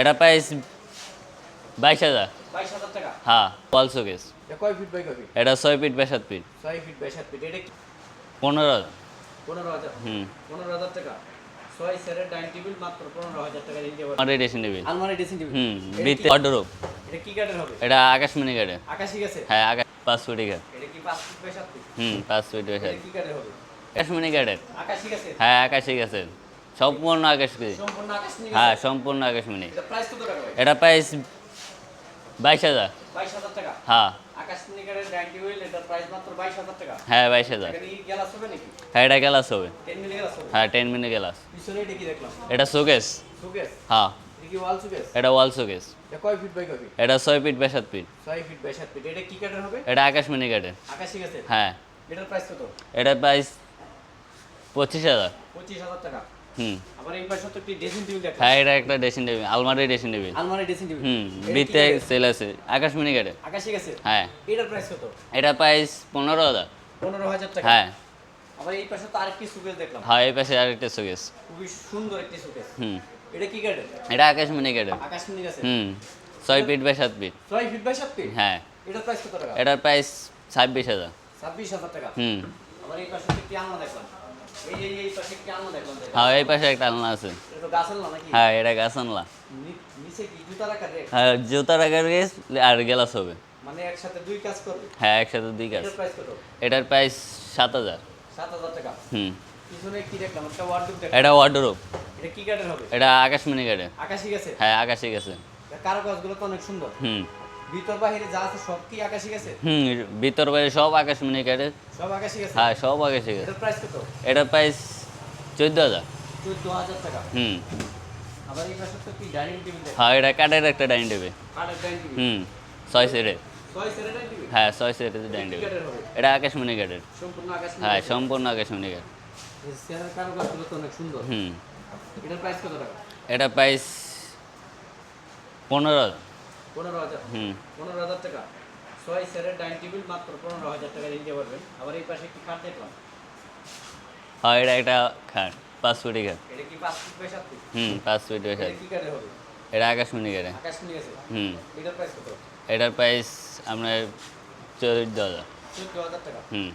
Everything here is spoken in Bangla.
এটা প্রাইস বাইশ হাজার। হ্যাঁ ওয়াল শোকেস এটা ছয় ফিট বাই সাত ফিট ছয় ফিট বাই সাত ফিট এটা পনেরো হাজার। পনেরো হাজার? হুম। পনেরো হাজার টাকা। এটা আকাশমণি কাঠের। হ্যাঁ আকাশ পাঁচ ফুটি হুম পাঁচ ফিট আকাশমণি হ্যাঁ আকাশি গেছে। সম্পূর্ণ আকাশ সম্পূর্ণ হ্যাঁ সম্পূর্ণ আকাশমণি এটা প্রাইস বাইশ হাজার। হ্যাঁ। হ্যাঁ বাইশ হাজার। হ্যাঁ এটা গ্লাস হবে। হ্যাঁ টেন মিনিট গ্লাস এটা শোকেস হ্যাঁ। এটা ওয়াল শোকেস এটা ছয় ফিট বাই সাত ফিট এটা আকাশমণি কাঠের হ্যাঁ। এটার এটা প্রাইস পঁচিশ হাজার। পঁচিশ হাজার টাকা। হুম। আবার এই পাশে তো একটি ড্রেসিং টেবিল দেখা হ্যাঁ এটা একটা ড্রেসিং টেবিল আলমারি ড্রেসিং টেবিল আলমারি ড্রেসিং টেবিল হুম বিতে সেল আছে। আকাশি গেছে? হ্যাঁ। এটার প্রাইস কত? এটা প্রাইস পনেরো হাজার। পনেরো হাজার টাকা। হ্যাঁ। আবার এই পাশে তো আরেকটি সুকেস দেখলাম। হ্যাঁ এই পাশে আরেকটা শোকেস খুবই সুন্দর একটি সুকেস হুম। এটা কি এটা আকাশ গেছে হুম ছয় ফিট বাই সাত ফিট ছয় ফিট বাই সাত ফিট হ্যাঁ। এটার প্রাইস কত টাকা? এটার প্রাইস হুম। আবার এই পাশে একটি আলনা দেখলাম। হ্যাঁ এই পাশে একটা আলনা আছে। হ্যাঁ এটা গাছ আনলা হ্যাঁ জুতা রাখার গেস আর গ্লাস হবে। মানে একসাথে দুই কাজ করবে? হ্যাঁ একসাথে দুই গাছ এটার প্রাইস সাত হাজার। সাত হাজার টাকা? হুম। এটা ওয়ার্ডরোব এটা কি কাঠের হবে? এটা আকাশমণি কাঠের। আকাশি গেছে? হ্যাঁ আকাশে গেছে। তো অনেক সুন্দর। হুম। ভিতর বাহিরে যা আছে সব কি আকাশি গেছে? হুম ভিতর বাইরে সব আকাশি গেছে? হ্যাঁ সব আকাশে গেছে। এটার প্রাইস কত? এটার প্রাইস চোদ্দ হাজার। চোদ্দ হাজার টাকা। হুম। আবার এই পাশে তো কি ডাইনিং টেবিল হ্যাঁ এটা কাঠের একটা ডাইনিং টেবিল কাঠের ডাইনিং টেবিল হুম ছয় সেটের। হ্যাঁ ছয় সেটের ডাইনিং টেবিল এটা আকাশমণি কাঠের। সম্পূর্ণ আকাশ হ্যাঁ সম্পূর্ণ কাঠ অনেক সুন্দর। হুম। এটার প্রাইস কত টাকা? এটা প্রাইস পনেরো হাজার। পনেরো হাজার। পনেরো হাজার টাকা। ছয় সেটের ডাইনিং টেবিল মাত্র পনেরো হাজার টাকা দিতে পারবেন। আবার এই পাশে একটি খাট দেখলাম। হ্যাঁ এটা একটা খাট পাঁচ ফুটি খাট। এটা কি পাঁচ ফিট বাই সাত ফিট? হুম পাঁচ ফুটি এটা খাট কি কাঠের হবে? এটা আকাশমণি কাঠের আকাশ নিয়ে হুম। এটার প্রাইস কত? এটার প্রাইস আপনার চৌদ্দ হাজার। চোদ্দ হাজার টাকা। হুম।